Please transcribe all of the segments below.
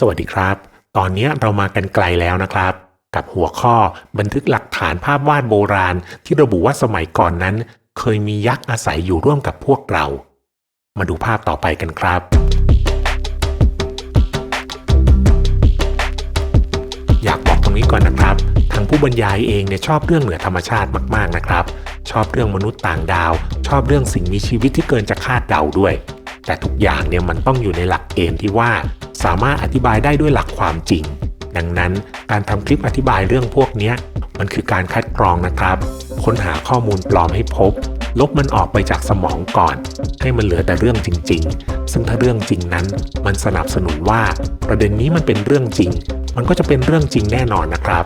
สวัสดีครับ ตอนนี้เรามากันไกลแล้วนะครับ กับหัวข้อบันทึกหลักฐานภาพวาดโบราณ ที่ระบุว่าสมัยก่อนนั้น เคยมียักษ์อาศัยอยู่ร่วมกับพวกเรา มาดูภาพต่อไปกันครับ อยากบอกตรงนี้ก่อนนะครับทางผู้บรรยายเองเนี่ยชอบเรื่องเหนือธรรมชาติมากๆนะครับ ชอบเรื่องมนุษย์ต่างดาว ชอบเรื่องสิ่งมีชีวิตที่เกินจะคาดเดาด้วย แต่ทุกอย่างเนี่ยมันต้องอยู่ในหลักเกณฑ์ที่ว่า สามารถอธิบายได้ด้วยหลักความจริง ดังนั้นการทำคลิปอธิบายเรื่องพวกนี้มันคือการคัดกรองนะครับ ค้นหาข้อมูลปลอมให้พบ ลบมันออกไปจากสมองก่อน ให้มันเหลือแต่เรื่องจริง ๆ ซึ่งถ้าเรื่องจริงนั้น มันสนับสนุนว่า ประเด็นนี้มันเป็นเรื่องจริง มันก็จะเป็นเรื่องจริงแน่นอนนะครับ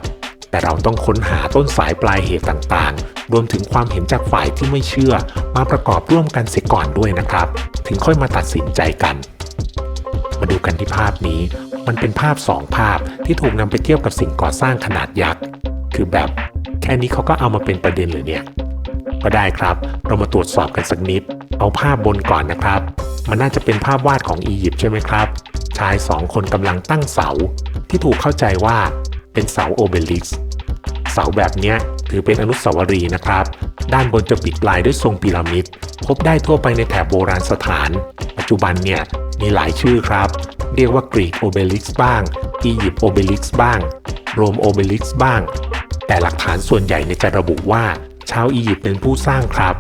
แต่เราต้องค้นหาต้นสายปลายเหตุต่างๆ รวมถึงความเห็นจากฝ่ายที่ไม่เชื่อ มาประกอบร่วมกันเสียก่อนด้วยนะครับ ถึงค่อยมาตัดสินใจกัน มาดูกันที่ภาพนี้ มันเป็นภาพสองภาพที่ถูกนำไปเทียบกับสิ่งก่อสร้างขนาดยักษ์คือแบบ แค่นี้เขาก็เอามาเป็นประเด็นเลยเนี่ย ก็ได้ครับ เรามาตรวจสอบกันสักนิด เอาภาพบนก่อนนะครับ มันน่าจะเป็นภาพวาดของอียิปต์ใช่ไหมครับ ชายสองคนกำลังตั้งเสา ที่ถูกเข้าใจว่าเป็นเสาโอเบลิกซ์เสาแบบเนี้ยถือเป็นอนุสาวรีย์นะครับ ด้านบนจะปิดปลายด้วยทรงพีระมิด พบได้ทั่วไปในแถบโบราณสถาน ปัจจุบันเนี่ย มีหลายชื่อครับ เรียกว่ากรีกโอเบลิกซ์บ้าง อียิปต์โอเบลิกซ์บ้าง โรมโอเบลิกซ์บ้าง แต่หลักฐานส่วนใหญ่ในจะระบุว่า ชาวอียิปต์เป็นผู้สร้างครับ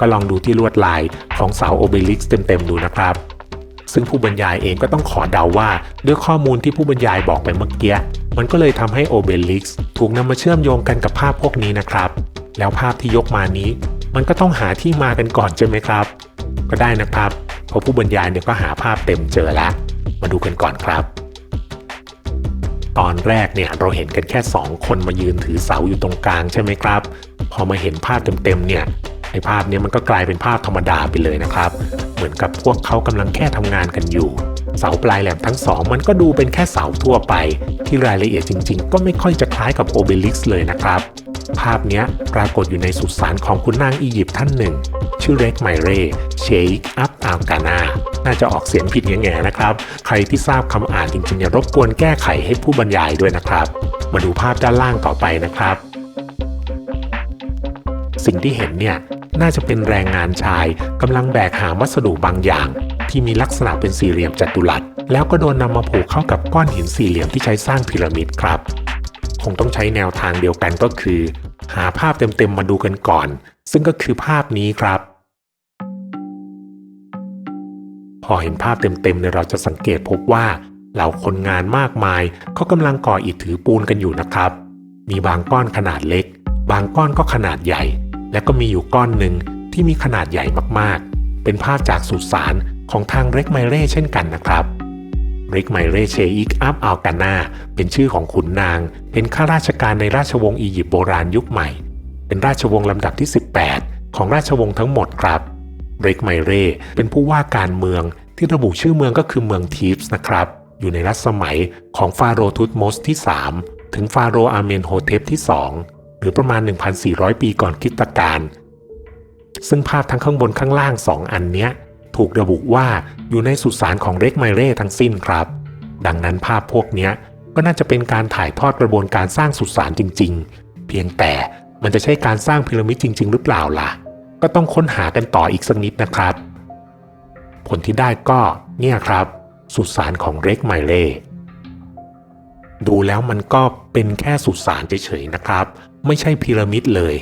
ก็ลองดูที่ลวดลายของเสาโอเบลิกซ์เต็มๆดูนะครับ ซึ่งผู้บรรยายเองก็ต้องขอเดาว่าด้วยข้อมูลที่ผู้บรรยายบอกไปเมื่อกี้ มันก็เลยทำให้โอเบลิกซ์ถูกนำมาเชื่อมโยงกันกับภาพพวกนี้นะครับ แล้วภาพที่ยกมานี้ มันก็ต้องหาที่มากันก่อนใช่ไหมครับ ก็ได้นะครับ พราะผู้บรรยายเนี่ยก็หาภาพเต็มเจอแล้ว มาดูกันก่อนครับ ตอนแรกเนี่ยเราเห็นกันแค่ 2 คนมายืนถือเสาอยู่ตรงกลางใช่ไหมครับ พอมาเห็นภาพเต็มๆเนี่ยไอภาพเนี้มันก็กลายเป็นภาพธรรมดาไปเลยนะครับ เหมือนกับพวกเขากำลังแค่ทำงานกันอยู่ เสาปลายแหลมทั้งสองมันก็ดูเป็นแค่เสาทั่วไป ที่รายละเอียดจริง ๆ ก็ไม่ค่อยจะคล้ายกับโอเบลิกซ์เลยนะครับ ภาพนี้ปรากฏอยู่ในสุสานของคุณนางอียิปต์ท่านหนึ่ง ชื่อเร็กไมเร่เชคอัพอัลกานาน่าจะออกเสียงผิดแง่ๆนะครับ ใครที่ทราบคำอ่านจริงๆเนี่ยรบกวนแก้ไขให้ผู้บรรยายด้วยนะครับ มาดูภาพด้านล่างต่อไปนะครับ สิ่งที่เห็นเนี่ยน่าจะเป็นแรงงานชายกำลังแบกหามวัสดุบางอย่าง ที่มีลักษณะเป็นสี่เหลี่ยมจัตุรัส แล้วก็โดนนำมาผูกเข้ากับก้อนหินสี่เหลี่ยมที่ใช้สร้างพีระมิดครับ คงต้องใช้แนวทางเดียวกันก็คือ หาภาพเต็มๆมาดูกันก่อน ซึ่งก็คือภาพนี้ครับ พอเห็นภาพเต็มๆเนี่ยเราจะสังเกตพบว่าเหล่าคนงานมากมายเขากำลังก่ออิฐถือปูนกันอยู่นะครับ มีบางก้อนขนาดเล็ก บางก้อนก็ขนาดใหญ่ และก็มีอยู่ก้อนหนึ่งที่มีขนาดใหญ่มากๆ เป็นภาพจากสุสานของทางเร็กไมเร่เช่นกันนะครับ ร็กไมเรเชอิกอัพอัลกานาเป็นชื่อของขุนนาง เป็นข้าราชการในราชวงศ์อียิปต์โบราณยุคใหม่ เป็นราชวงศ์ลำดับที่ 18 ของราชวงศ์ทั้งหมดครับเร็กไมเรเป็นผู้ว่าการเมืองที่ระบุชื่อเมืองก็คือเมืองทีฟส์นะครับ อยู่ในรัชสมัยของฟาโรห์ทุตมสที่ 3 ถึงฟาโรห์อาเมนโฮเทปที่ 2 หรือประมาณ 1,400 ปีก่อนคริสตกาลซึ่งภาพทั้งข้างบนข้างล่าง 2 อันเนี้ย ถูกระบุว่าอยู่ในสุสานของเร็กไมเร่ทั้งสิ้นครับ ดังนั้นภาพพวกนี้ก็น่าจะเป็นการถ่ายทอดกระบวนการสร้างสุสานจริง ๆ เพียงแต่มันจะใช่การสร้างพีระมิดจริง ๆ หรือเปล่าล่ะ ก็ต้องค้นหากันต่ออีกสักนิดนะครับ ผลที่ได้ก็เนี่ยครับ สุสานของเร็กไมเร่ดูแล้วมันก็เป็นแค่สุสานเฉยๆนะครับ ไม่ใช่พีระมิดเลย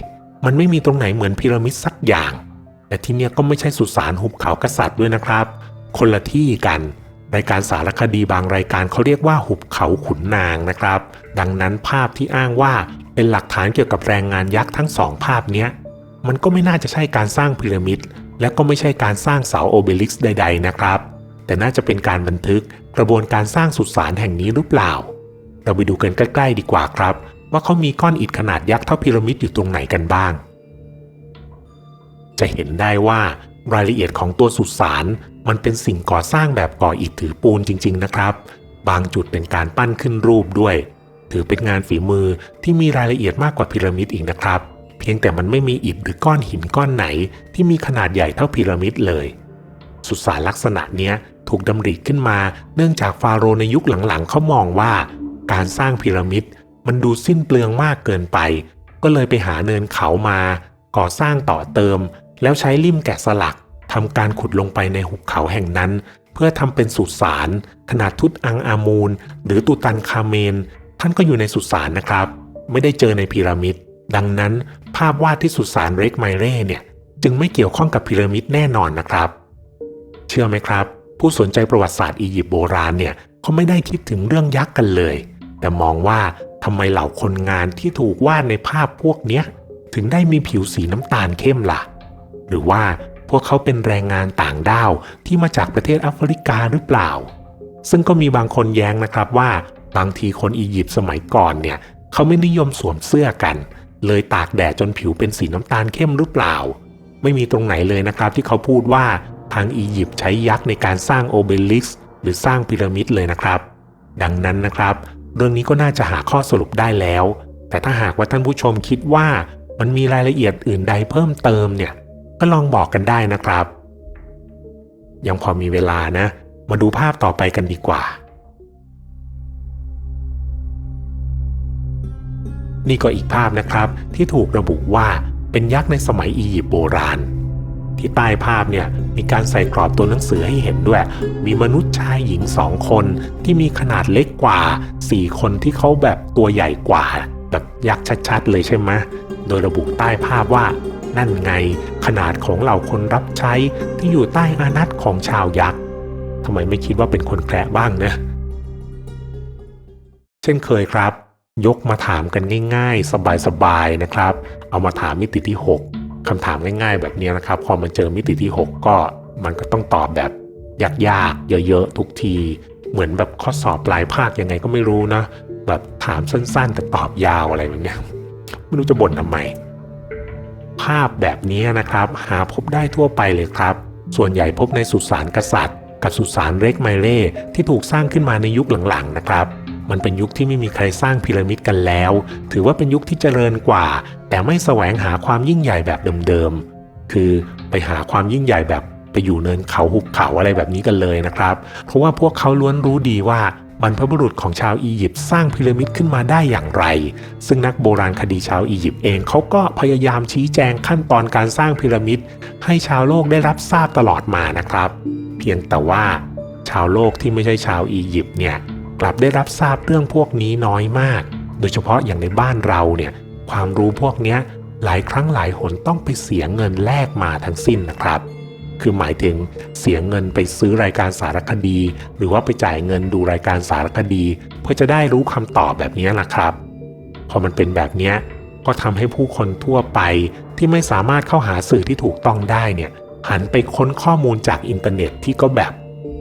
มันไม่มีตรงไหนเหมือนพีระมิดสักอย่าง แต่ที่เนี่ยก็ไม่ใช่สุสานหุบเขากษัตริย์ด้วยนะครับ คนละที่กันรายการสารคดีบางรายการเขาเรียกว่าหุบเขาขุนนางนะครับ ดังนั้นภาพที่อ้างว่าเป็นหลักฐานเกี่ยวกับแรงงานยักษ์ทั้งสองภาพเนี้ยมันก็ไม่น่าจะใช่การสร้างพีระมิด และก็ไม่ใช่การสร้างเสาโอเบลิกซ์ใด ๆ นะครับ แต่น่าจะเป็นการบันทึกกระบวนการสร้างสุสานแห่งนี้หรือเปล่า เราไปดูกันใกล้ ๆ ดีกว่าครับ ว่าเขามีก้อนอิฐขนาดยักษ์เท่าพีระมิดอยู่ตรงไหนกันบ้าง จะเห็นได้ว่ารายละเอียดของตัวสุสานมันเป็นสิ่งก่อสร้างแบบก่ออิฐถือปูนจริง ๆ นะครับ บางจุดเป็นการปั้นขึ้นรูปด้วย ถือเป็นงานฝีมือที่มีรายละเอียดมากกว่าพีระมิดอีกนะครับ เพียงแต่มันไม่มีอิฐหรือก้อนหินก้อนไหน ที่มีขนาดใหญ่เท่าพีระมิดเลย สุสานลักษณะเนี้ยถูกดำริขึ้นมาเนื่องจากฟาโรห์ในยุคหลังๆเขามองว่า การสร้างพีระมิดมันดูสิ้นเปลืองมากเกินไป ก็เลยไปหาเนินเขามา ก่อสร้างต่อเติม แล้วใช้ลิ่มแกะสลักทำการขุดลงไปในหุบเขาแห่งนั้น เพื่อทำเป็นสุสานขนาดทุตอังอามูนหรือตูตันคาเมน ท่านก็อยู่ในสุสานนะครับ ไม่ได้เจอในพีระมิด ดังนั้นภาพวาดที่สุสานเร็กไมเร่เนี่ยจึงไม่เกี่ยวข้องกับพีระมิดแน่นอนนะครับ เชื่อไหมครับ ผู้สนใจประวัติศาสตร์อียิปต์โบราณเนี่ยเขาไม่ได้คิดถึงเรื่องยักษ์กันเลย แต่มองว่าทำไมเหล่าคนงานที่ถูกวาดในภาพพวกเนี้ยถึงได้มีผิวสีน้ำตาลเข้มล่ะ หรือว่าพวกเขาเป็นแรงงานต่างด้าวที่มาจากประเทศแอฟริกาหรือเปล่า ซึ่งก็มีบางคนแย้งนะครับว่าบางทีคนอียิปต์สมัยก่อนเนี่ยเขาไม่นิยมสวมเสื้อกัน เลยตากแดดจนผิวเป็นสีน้ำตาลเข้มหรือเปล่า ไม่มีตรงไหนเลยนะครับที่เขาพูดว่าทางอียิปต์ใช้ยักษ์ในการสร้างโอเบลิกซ์หรือสร้างพีระมิดเลยนะครับ ดังนั้นนะครับ เรื่องนี้ก็น่าจะหาข้อสรุปได้แล้ว แต่ถ้าหากว่าท่านผู้ชมคิดว่ามันมีรายละเอียดอื่นใดเพิ่มเติมเนี่ย ก็ลองบอกกันได้นะครับ ยังพอมีเวลานะ มาดูภาพต่อไปกันดีกว่า นี่ก็อีกภาพนะครับที่ถูกระบุว่าเป็นยักษ์ในสมัยอียิปต์โบราณ ที่ใต้ภาพเนี่ยมีการใส่กรอบตัวหนังสือให้เห็นด้วย มีมนุษย์ชายหญิงสองคนที่มีขนาดเล็กกว่าสี่คนที่เขาแบบตัวใหญ่กว่า แบบยักษ์ชัดๆ เลยใช่ไหมโดยระบุใต้ภาพว่า นั่นไง ขนาดของเหล่าคนรับใช้ที่อยู่ใต้อานัตของชาวยักษ์ทำไมไม่คิดว่าเป็นคนแคระบ้างนะเช่นเคยครับ ยกมาถามกันง่ายๆ สบายๆนะครับ เอามาถามมิติที่ 6คำถามง่ายๆ แบบนี้นะครับ พอมันเจอมิติที่ 6 ก็มันก็ต้องตอบแบบยากๆ เยอะๆ ทุกที เหมือนแบบข้อสอบปลายภาคยังไงก็ไม่รู้นะ แบบถามสั้นๆ แต่ตอบยาวอะไรแบบนี้ไม่รู้จะบ่นทำไมาพแบบนี้นะครับ หาพบได้ทั่วไปเลยครับ ส่วนใหญ่พบในสุสานกษัตริย์ กับสุสานเร็กไมเร่ที่ถูกสร้างขึ้นมาในยุคหลังๆนะครับ มันเป็นยุคที่ไม่มีใครสร้างพีระมิดกันแล้ว ถือว่าเป็นยุคที่เจริญกว่า แต่ไม่แสวงหาความยิ่งใหญ่แบบเดิมๆคือไปหาความยิ่งใหญ่แบบไปอยู่เนินเขาหุบเขาอะไรแบบนี้กันเลยนะครับ เพราะว่าพวกเขาล้วนรู้ดีว่า บรรพบุรุษของชาวอียิปต์สร้างพีระมิดขึ้นมาได้อย่างไร ซึ่งนักโบราณคดีชาวอียิปต์เองเขาก็พยายามชี้แจงขั้นตอนการสร้างพีระมิดให้ชาวโลกได้รับทราบตลอดมานะครับ เพียงแต่ว่า ชาวโลกที่ไม่ใช่ชาวอียิปต์เนี่ยกลับได้รับทราบเรื่องพวกนี้น้อยมาก โดยเฉพาะอย่างในบ้านเราเนี่ยความรู้พวกนี้หลายครั้งหลายหนต้องไปเสียเงินแลกมาทั้งสิ้นนะครับ คือหมายถึงเสียเงินไปซื้อรายการสารคดี หรือว่าไปจ่ายเงินดูรายการสารคดี เพื่อจะได้รู้คำตอบแบบนี้นะครับ พอมันเป็นแบบนี้ก็ทำให้ผู้คนทั่วไปที่ไม่สามารถเข้าหาสื่อที่ถูกต้องได้เนี่ยหันไปค้นข้อมูลจากอินเทอร์เน็ตที่ก็แบบ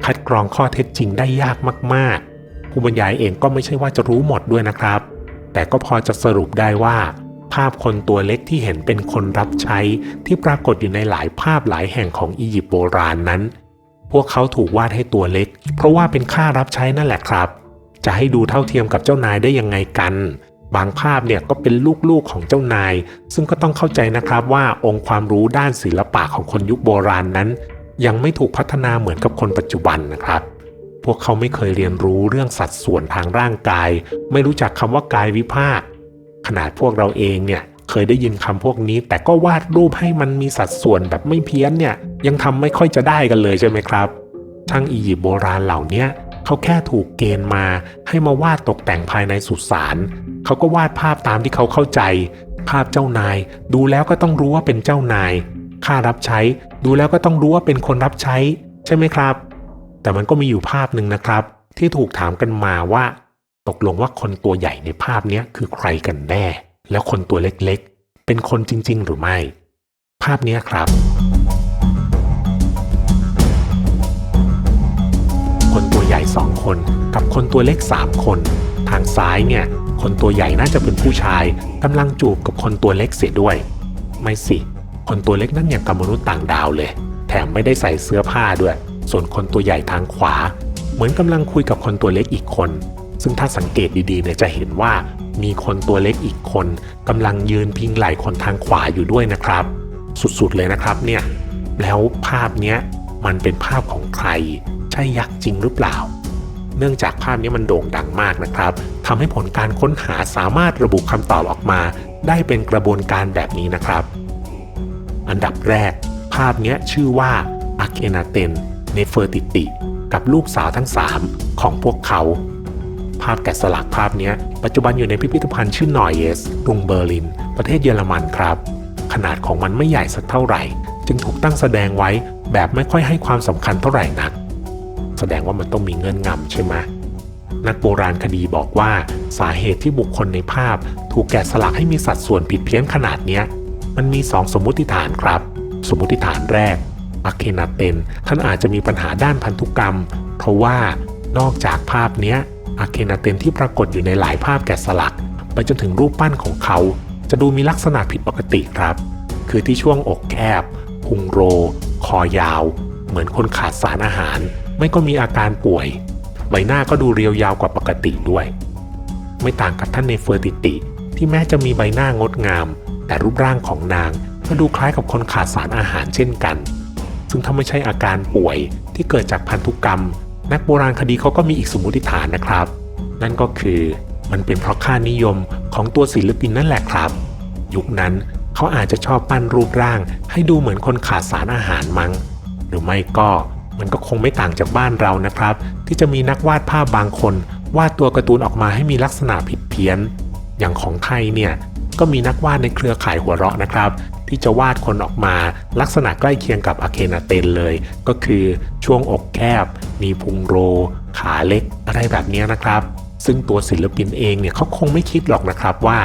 คัดกรองข้อเท็จจริงได้ยากมากๆ ผู้บรรยายเองก็ไม่ใช่ว่าจะรู้หมดด้วยนะครับ แต่ก็พอจะสรุปได้ว่า ภาพคนตัวเล็กที่เห็นเป็นคนรับใช้ที่ปรากฏอยู่ในหลายภาพหลายแห่งของอียิปต์โบราณนั้น พวกเขาถูกวาดให้ตัวเล็ก เพราะว่าเป็นค่ารับใช้นั่นแหละครับ จะให้ดูเท่าเทียมกับเจ้านายได้ยังไงกัน บางภาพเนี่ยก็เป็นลูกๆของเจ้านาย ซึ่งก็ต้องเข้าใจนะครับว่าองค์ความรู้ด้านศิลปะของคนยุคโบราณนั้น ยังไม่ถูกพัฒนาเหมือนกับคนปัจจุบันนะครับพวกเขาไม่เคยเรียนรู้เรื่องสัดส่วนทางร่างกาย ไม่รู้จักคำว่ากายวิภาค ขนาดพวกเราเองเนี่ยเคยได้ยินคำพวกนี้ แต่ก็วาดรูปให้มันมีสัดส่วนแบบไม่เพี้ยนเนี่ยยังทำไม่ค่อยจะได้กันเลยใช่ไหมครับช่างอียิปต์โบราณเหล่านี้เขาแค่ถูกเกณฑ์มาให้มาวาดตกแต่งภายในสุสานเขาก็วาดภาพตามที่เขาเข้าใจ ภาพเจ้านาย ดูแล้วก็ต้องรู้ว่าเป็นเจ้านายค่ารับใช้ ดูแล้วก็ต้องรู้ว่าเป็นคนรับใช้ ใช่ไหมครับ แต่มันก็มีอยู่ภาพหนึ่งนะครับ ที่ถูกถามกันมาว่า ตกลงว่าคนตัวใหญ่ในภาพนี้คือใครกันแน่ แล้วคนตัวเล็กๆ เป็นคนจริง ๆ หรือไม่ ภาพนี้ครับ คนตัวใหญ่สองคนกับคนตัวเล็กสามคน ทางซ้ายเนี่ย คนตัวใหญ่น่าจะเป็นผู้ชายกำลังจูบกับคนตัวเล็กเสียด้วย ไม่สิ คนตัวเล็กนั่นอย่างกับมนุษย์ต่างดาวเลย แถมไม่ได้ใส่เสื้อผ้าด้วย ส่วนคนตัวใหญ่ทางขวา เหมือนกำลังคุยกับคนตัวเล็กอีกคน ซึ่งถ้าสังเกตดีๆเนี่ยจะเห็นว่ามีคนตัวเล็กอีกคนกำลังยืนพิงไหล่คนทางขวาอยู่ด้วยนะครับ สุดๆเลยนะครับเนี่ยแล้วภาพเนี้ยมันเป็นภาพของใครฉช่ยักษ์จริงหรือเปล่า เนื่องจากภาพนี้มันโด่งดังมากนะครับทำให้ผลการค้นหาสามารถระบุคำตอบออกมา ได้เป็นกระบวนการแบบนี้นะครับ อันดับแรก ภาพนี้ชื่อว่าอาเคนาเตนเนเฟอร์ติติ กับลูกสาวทั้ง 3 ของพวกเขา ภาพแกะสลักภาพนี้ปัจจุบันอยู่ในพิพิธภัณฑ์ชื่อนอยเยสกรุงเบอร์ลิน ประเทศเยอรมันครับ ขนาดของมันไม่ใหญ่สักเท่าไหร่ จึงถูกตั้งแสดงไว้แบบไม่ค่อยให้ความสำคัญเท่าไหร่นัก แสดงว่ามันต้องมีเงื่อนงำใช่ไหมนักโบราณคดีบอกว่าสาเหตุที่บุคคลในภาพ ถูกแกะสลักให้มีสัดส่วนผิดเพี้ยนขนาดนี้มันมีสองสมมุติฐานครับ สมมุติฐานแรกอาเคนาเตนท่านอาจจะมีปัญหาด้านพันธุกรรม เพราะว่านอกจากภาพเนี้ย อาเคนาเตนที่ปรากฏอยู่ในหลายภาพแกะสลัก ไปจนถึงรูปปั้นของเขา จะดูมีลักษณะผิดปกติครับ คือที่ช่วงอกแคบ พุงโร คอยาว เหมือนคนขาดสารอาหาร ไม่ก็มีอาการป่วย ใบหน้าก็ดูเรียวยาวกว่าปกติด้วย ไม่ต่างกับท่านในเฟอร์ติติ ที่แม้จะมีใบหน้างดงาม แต่รูปร่างของนางก็ดูคล้ายกับคนขาดสารอาหารเช่นกัน ซึ่งถ้าไม่ใช่อาการป่วยที่เกิดจากพันธุกรรม นักโบราณคดีเขาก็มีอีกสมมติฐานนะครับ นั่นก็คือมันเป็นเพราะค่านิยมของตัวศิลปินนั่นแหละครับ ยุคนั้นเขาอาจจะชอบปั้นรูปร่าง ให้ดูเหมือนคนขาดสารอาหารมั้ง หรือไม่ก็มันก็คงไม่ต่างจากบ้านเรานะครับ ที่จะมีนักวาดภาพบางคน วาดตัวการ์ตูนออกมาให้มีลักษณะผิดเพี้ยน อย่างของไทยเนี่ยก็มีนักวาดในเครือข่ายหัวเราะนะครับ ที่จะวาดคนออกมา ลักษณะใกล้เคียงกับอาเคนาเตนเลย ก็คือช่วงอกแคบ มีพุงโร ขาเล็ก อะไรแบบนี้นะครับ ซึ่งตัวศิลปินเองเนี่ยเขาคงไม่คิดหรอกนะครับว่า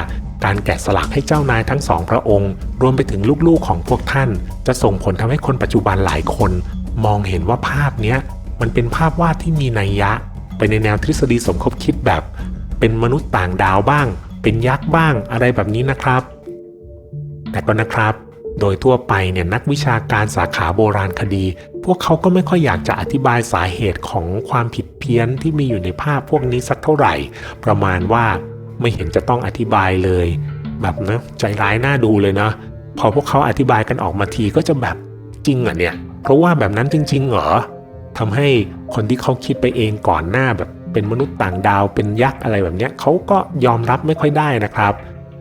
การแกะสลักให้เจ้านายทั้งสองพระองค์ รวมไปถึงลูกๆของพวกท่าน จะส่งผลทำให้คนปัจจุบันหลายคน มองเห็นว่าภาพนี้มันเป็นภาพวาดที่มีนัยยะ ไปในแนวทฤษฎีสมคบคิดแบบ เป็นมนุษย์ต่างดาวบ้าง เป็นยักษ์บ้างอะไรแบบนี้นะครับ แต่ก็นะครับ โดยทั่วไปเนี่ยนักวิชาการสาขาโบราณคดี พวกเขาก็ไม่ค่อยอยากจะอธิบายสาเหตุของความผิดเพี้ยนที่มีอยู่ในภาพพวกนี้สักเท่าไหร่ ประมาณว่าไม่เห็นจะต้องอธิบายเลย แบบนะใจร้ายน่าดูเลยนะพอพวกเขาอธิบายกันออกมาทีก็จะแบบจริงอะเนี่ยเพราะว่าแบบนั้นจริง ๆ เหรอทำให้คนที่เขาคิดไปเองก่อนหน้าแบบเป็นมนุษย์ต่างดาวเป็นยักษ์อะไรแบบเนี้ยเขาก็ยอมรับไม่ค่อยได้นะครับ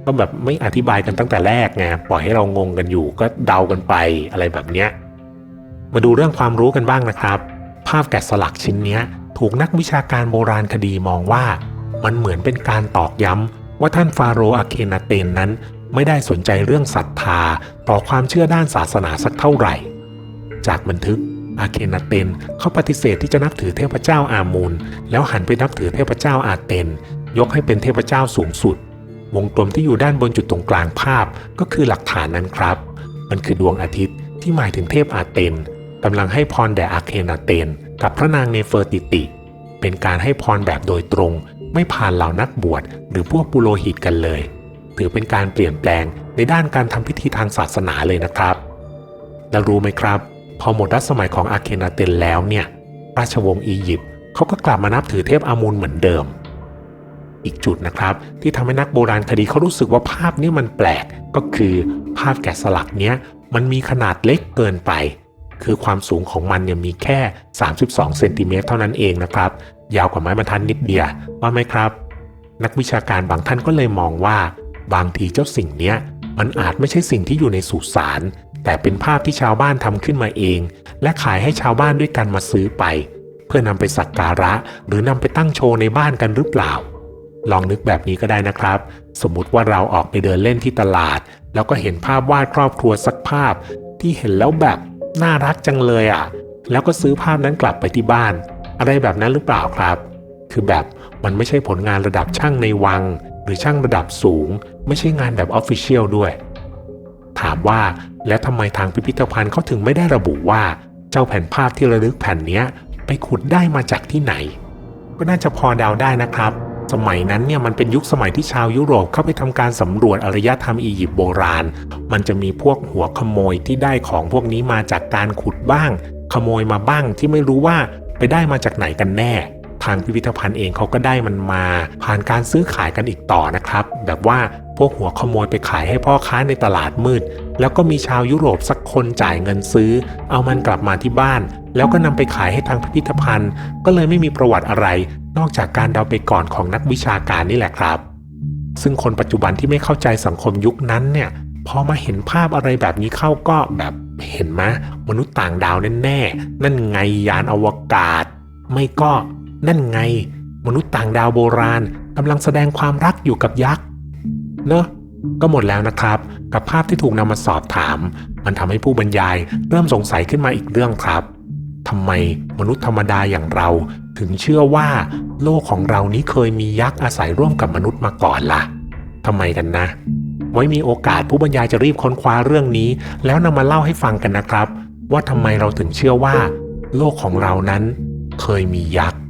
ก็แบบไม่อธิบายกันตั้งแต่แรกไงปล่อยให้เรางงกันอยู่ ก็เดากันไปอะไรแบบเนี้ยมาดูเรื่องความรู้กันบ้างนะครับ ภาพแกะสลักชิ้นนี้ถูกนักวิชาการโบราณคดีมองว่า มันเหมือนเป็นการตอกย้ำว่าท่านฟาโรห์อาเคนาเตนนั้น ไม่ได้สนใจเรื่องศรัทธา ต่อความเชื่อด้านศาสนาสักเท่าไหร่ จากบันทึกอาเคนาเตนเขาปฏิเสธที่จะนับถือเทพเจ้าอามูล แล้วหันไปนับถือเทพเจ้าอาเตน ยกให้เป็นเทพเจ้าสูงสุด วงกลมที่อยู่ด้านบนจุดตรงกลางภาพก็คือหลักฐานนั้นครับ มันคือดวงอาทิตย์ที่หมายถึงเทพอาเตนกำลังให้พรแด่อาเคนาเตน กับพระนางเนเฟอร์ติติ เป็นการให้พรแบบโดยตรง ไม่ผ่านเหล่านักบวชหรือพวกปุโรหิตกันเลย ถือเป็นการเปลี่ยนแปลงในด้านการทำพิธีทางศาสนาเลยนะครับ แล้วรู้ไหมครับ พอหมดรัชสมัยของอาเคนาเตนแล้วเนี่ย ราชวงศ์อียิปต์เขาก็กลับมานับถือเทพอามูลเหมือนเดิม อีกจุดนะครับ ที่ทำให้นักโบราณคดีเขารู้สึกว่าภาพนี้มันแปลกก็คือภาพแกะสลักเนี้ยมันมีขนาดเล็กเกินไป คือความสูงของมันเนี่ยมีแค่ 32เซนติเมตรเท่านั้นเองนะครับ ยาวกว่าไม้บรรทัดนิดเดียวว่าไหมครับ นักวิชาการบางท่านก็เลยมองว่า บางทีเจ้าสิ่งเนี้ยมันอาจไม่ใช่สิ่งที่อยู่ในสุสานแต่เป็นภาพที่ชาวบ้านทำขึ้นมาเอง และขายให้ชาวบ้านด้วยกันมาซื้อไป เพื่อนำไปสักการะ หรือนำไปตั้งโชว์ในบ้านกันหรือเปล่า ลองนึกแบบนี้ก็ได้นะครับ สมมุติว่าเราออกไปเดินเล่นที่ตลาด แล้วก็เห็นภาพวาดครอบครัวสักภาพ ที่เห็นแล้วแบบน่ารักจังเลยอะ แล้วก็ซื้อภาพนั้นกลับไปที่บ้าน อะไรแบบนั้นหรือเปล่าครับ คือแบบมันไม่ใช่ผลงานระดับช่างในวัง หรือช่างระดับสูง ไม่ใช่งานแบบออฟฟิเชียลด้วย ถามว่าแล้วทำไมทางพิพิธภัณฑ์เขาถึงไม่ได้ระบุว่าเจ้าแผ่นภาพที่ระลึกแผ่นนี้ไปขุดได้มาจากที่ไหน ก็น่าจะพอเดาได้นะครับ สมัยนั้นเนี่ยมันเป็นยุคสมัยที่ชาวยุโรปเข้าไปทำการสำรวจอารยธรรมอียิปต์โบราณ มันจะมีพวกหัวขโมยที่ได้ของพวกนี้มาจากการขุดบ้าง ขโมยมาบ้างที่ไม่รู้ว่าไปได้มาจากไหนกันแน่ทางพิพิธภัณฑ์เองเขาก็ได้มันมา ผ่านการซื้อขายกันอีกต่อนะครับ แบบว่า วกหัวขโมยไปขายให้พ่อค้าในตลาดมืด แล้วก็มีชาวยุโรปสักคนจ่ายเงินซื้อ เอามันกลับมาที่บ้าน แล้วก็นำไปขายให้ทางพิพิธภัณฑ์ ก็เลยไม่มีประวัติอะไร นอกจากการเดาไปก่อนของนักวิชาการนี่แหละครับ ซึ่งคนปัจจุบันที่ไม่เข้าใจสังคมยุคนั้นเนี่ยพอมาเห็นภาพอะไรแบบนี้เข้าก็แบบเห็นไหมมนุษย์ต่างดาวแน่ๆ นั่นไงยานอวกาศ ไม่ก็นั่นไง มนุษย์ต่างดาวโบราณกำลังแสดงความรักอยู่กับยักษ์ เนอะก็หมดแล้วนะครับ กับภาพที่ถูกนำมาสอบถาม มันทำให้ผู้บรรยายเริ่มสงสัยขึ้นมาอีกเรื่องครับทำไมมนุษย์ธรรมดาอย่างเรา ถึงเชื่อว่า โลกของเรานี้เคยมียักษ์อาศัยร่วมกับมนุษย์มาก่อนล่ะทำไมกันนะ ไว้มีโอกาสผู้บรรยายจะรีบค้นคว้าเรื่องนี้ แล้วนำมาเล่าให้ฟังกันนะครับ ว่าทำไมเราถึงเชื่อว่า โลกของเรานั้นเคยมียักษ์